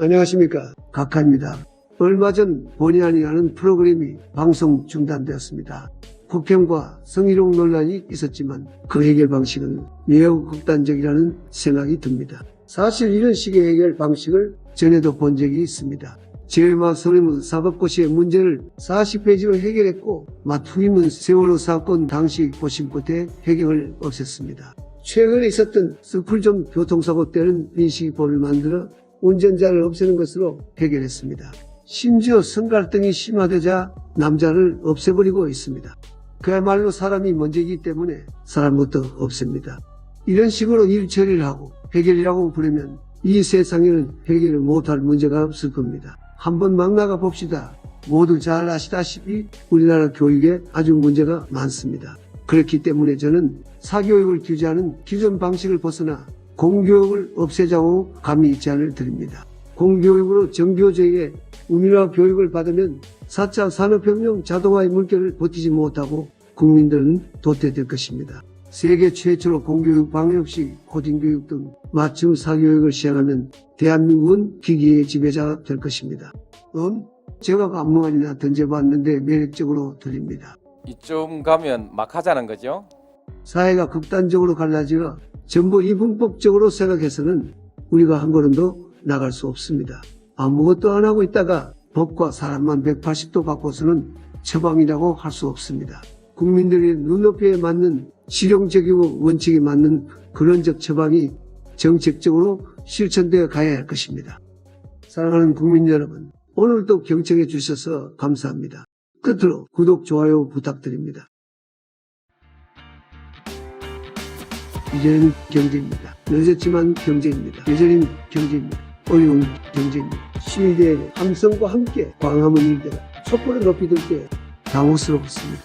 안녕하십니까. 각하입니다. 얼마 전 본의 아니라는 프로그램이 방송 중단되었습니다. 국평과 성희롱 논란이 있었지만 그 해결 방식은 매우 극단적이라는 생각이 듭니다. 사실 이런 식의 해결 방식을 전에도 본 적이 있습니다. 제외마 소림은 사법고시의 문제를 40페이지로 해결했고 마투임은 세월호 사건 당시 고심 끝에 해경을 없앴습니다. 최근에 있었던 스쿨존 교통사고 때는 인식법을 만들어 운전자를 없애는 것으로 해결했습니다. 심지어 성갈등이 심화되자 남자를 없애버리고 있습니다. 그야말로 사람이 먼저이기 때문에 사람부터 없앱니다. 이런 식으로 일 처리를 하고 해결이라고 부르면 이 세상에는 해결을 못할 문제가 없을 겁니다. 한번 막 나가 봅시다. 모두 잘 아시다시피 우리나라 교육에 아주 문제가 많습니다. 그렇기 때문에 저는 사교육을 규제하는 기존 방식을 벗어나 공교육을 없애자고 감히 제안을 드립니다. 공교육으로 정교조에게 우리나라 교육을 받으면 4차 산업혁명 자동화의 물결을 버티지 못하고 국민들은 도태될 것입니다. 세계 최초로 공교육 없이 코딩교육 등 맞춤 사교육을 시행하면 대한민국은 기기의 지배자가 될 것입니다. 음? 제가 안무안이나 던져봤는데 매력적으로 들립니다. 이쯤 가면 막 하자는 거죠? 사회가 극단적으로 갈라지어 전부 이분법적으로 생각해서는 우리가 한 걸음도 나갈 수 없습니다. 아무것도 안 하고 있다가 법과 사람만 180도 바꿔서는 처방이라고 할 수 없습니다. 국민들의 눈높이에 맞는 실용적이고 원칙에 맞는 근원적 처방이 정책적으로 실천되어 가야 할 것입니다. 사랑하는 국민 여러분, 오늘도 경청해 주셔서 감사합니다. 끝으로 구독, 좋아요 부탁드립니다. 이제는 경제입니다. 늦었지만 경제입니다. 여전히 경제입니다. 어려운 경제입니다. 시대의 함성과 함께 광화문 일대가 촛불을 높이 들 때 당혹스럽습니다.